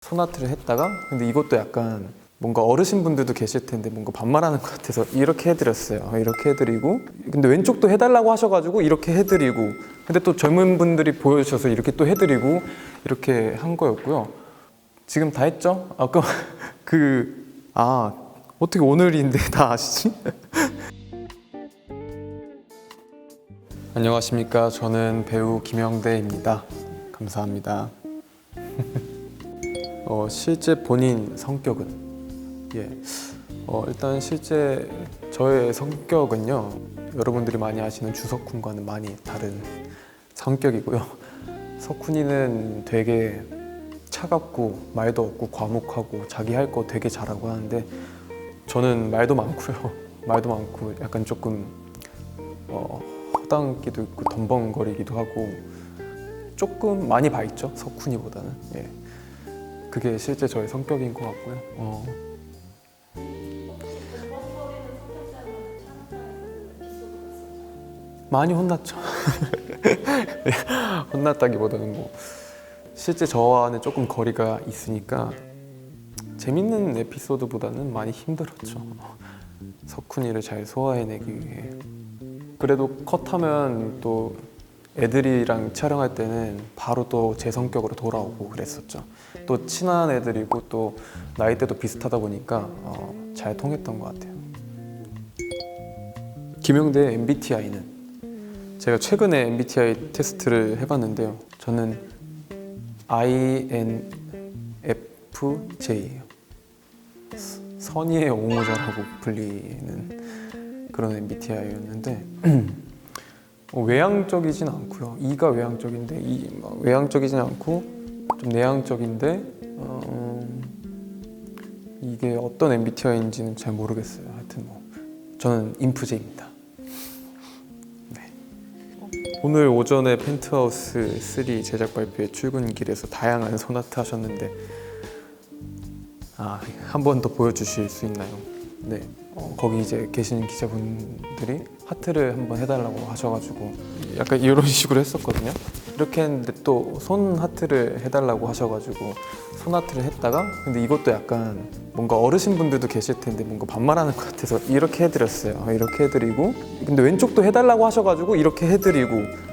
소나트를 했다가 근데 이것도 약간 뭔가 어르신 분들도 계실 텐데 뭔가 반말하는 것 같아서 이렇게 해드렸어요. 이렇게 해드리고 근데 왼쪽도 해달라고 하셔가지고 이렇게 해드리고 근데 또 젊은 분들이 보여주셔서 이렇게 또 해드리고 이렇게 한 거였고요. 지금 다 했죠? 아까 그 아 어떻게 오늘인데 다 아시지? 안녕하십니까. 저는 배우 김영대입니다. 감사합니다. 어, 실제 본인 성격은 예. 어, 일단 실제 저의 성격은요. 여러분들이 많이 아시는 주석훈과는 많이 다른 성격이고요. 석훈이는 되게 차갑고 말도 없고 과묵하고 자기 할 거 되게 잘하고 하는데 저는 말도 많고요. 말도 많고 약간 조금 어, 허당기도 있고 덤벙거리기도 하고 조금 많이 봐 있죠. 석훈이보다는. 예. 그게 실제 저의 성격인 것 같고요. 어. 많이 혼났죠. 혼났다기보다는 뭐 실제 저와는 조금 거리가 있으니까 재밌는 에피소드보다는 많이 힘들었죠. 석훈이를 잘 소화해내기 위해. 그래도 컷하면 또 애들이랑 촬영할 때는 바로 또 제 성격으로 돌아오고 그랬었죠. 또 친한 애들이고 또 나이대도 비슷하다 보니까 어, 잘 통했던 것 같아요. 김영대 MBTI는 제가 최근에 MBTI 테스트를 해봤는데요. 저는 INFJ예요. 선의의 옹호자라고 불리는 그런 MBTI였는데 어, 외향적이진 않고요. E가 외향적인데 이막 외향적이진 않고 좀 내향적인데 어, 이게 어떤 MBTI인지는 잘 모르겠어요. 하여튼 뭐 저는 인프제입니다. 네. 오늘 오전에 펜트하우스 3 제작 발표회 출근길에서 다양한 소나트 하셨는데 아, 한 번 더 보여주실 수 있나요? 네. 어, 거기 이제 계시는 기자분들이 하트를 한번 해달라고 하셔가지고 약간 이런 식으로 했었거든요. 이렇게 했는데 또 손 하트를 해달라고 하셔가지고 손 하트를 했다가 근데 이것도 약간 뭔가 어르신 분들도 계실 텐데 뭔가 반말하는 것 같아서 이렇게 해드렸어요. 이렇게 해드리고 근데 왼쪽도 해달라고 하셔가지고 이렇게 해드리고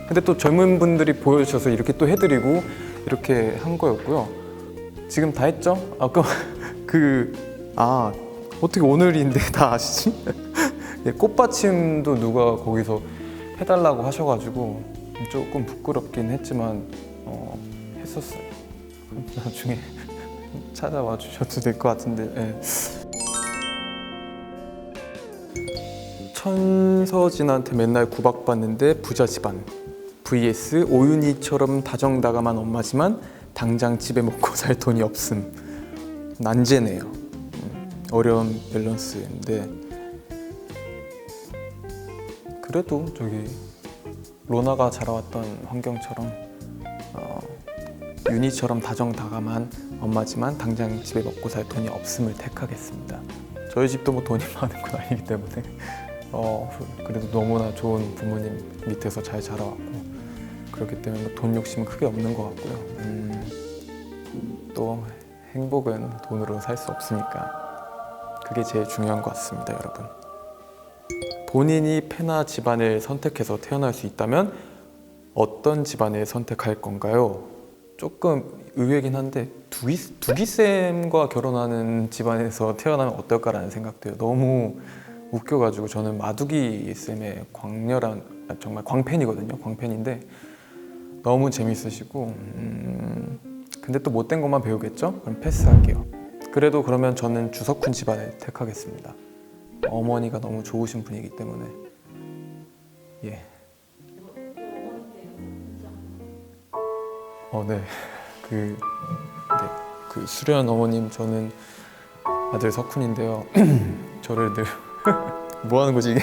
근데 또 젊은 분들이 보여주셔서 이렇게 또 해드리고 이렇게 한 거였고요. 지금 다 했죠? 아까 그 아 어떻게 오늘인데 다 아시지? 예, 꽃받침도 누가 거기서 해달라고 하셔가지고 조금 부끄럽긴 했지만 어, 했었어요. 나중에 찾아와 주셔도 될 것 같은데. 예. 천서진한테 맨날 구박받는데 부자 집안 vs 오윤희처럼 다정다감한 엄마지만 당장 집에 먹고 살 돈이 없음 난제네요 음, 어려운 밸런스인데 그래도 저기 로나가 자라왔던 환경처럼 어, 윤희처럼 다정다감한 엄마지만 당장 집에 먹고 살 돈이 없음을 택하겠습니다. 저희 집도 뭐 돈이 많은 건 아니기 때문에. 어, 그래도 너무나 좋은 부모님 밑에서 잘 자라왔고 그렇기 때문에 뭐 돈 욕심은 크게 없는 것 같고요. 음, 또 행복은 돈으로 살 수 없으니까 그게 제일 중요한 것 같습니다, 여러분. 본인이 페나 집안을 선택해서 태어날 수 있다면 어떤 집안을 선택할 건가요? 조금 의외긴 한데 두기 두기쌤과 결혼하는 집안에서 태어나면 어떨까라는 생각돼요. 너무 웃겨가지고 저는 마두기 쌤의 광렬한 아, 정말 광팬이거든요. 광팬인데 너무 재밌으시고 음, 근데 또 못된 것만 배우겠죠? 그럼 패스할게요. 그래도 그러면 저는 주석훈 집안을 택하겠습니다. 어머니가 너무 좋으신 분이기 때문에 예. 어, 네. 그, 네. 그 수련 어머님 저는 아들 석훈인데요. 저를 늘 뭐 하는 거지 이게?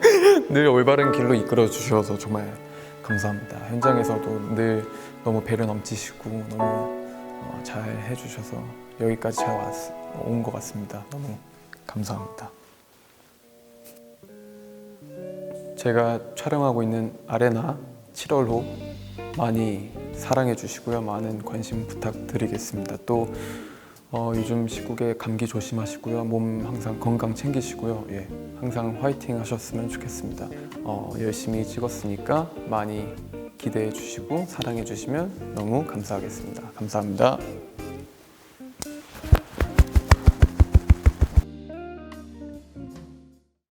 늘 올바른 길로 이끌어 주셔서 정말 감사합니다. 현장에서도 늘 너무 배려 넘치시고 너무 어, 잘 해주셔서 여기까지 잘 온 것 같습니다. 너무 감사합니다. 제가 촬영하고 있는 아레나 7월호 많이 사랑해 주시고요. 많은 관심 부탁드리겠습니다. 또 어, 요즘 시국에 감기 조심하시고요. 몸 항상 건강 챙기시고요. 예, 항상 화이팅 하셨으면 좋겠습니다. 어, 열심히 찍었으니까 많이 기대해 주시고 사랑해 주시면 너무 감사하겠습니다. 감사합니다.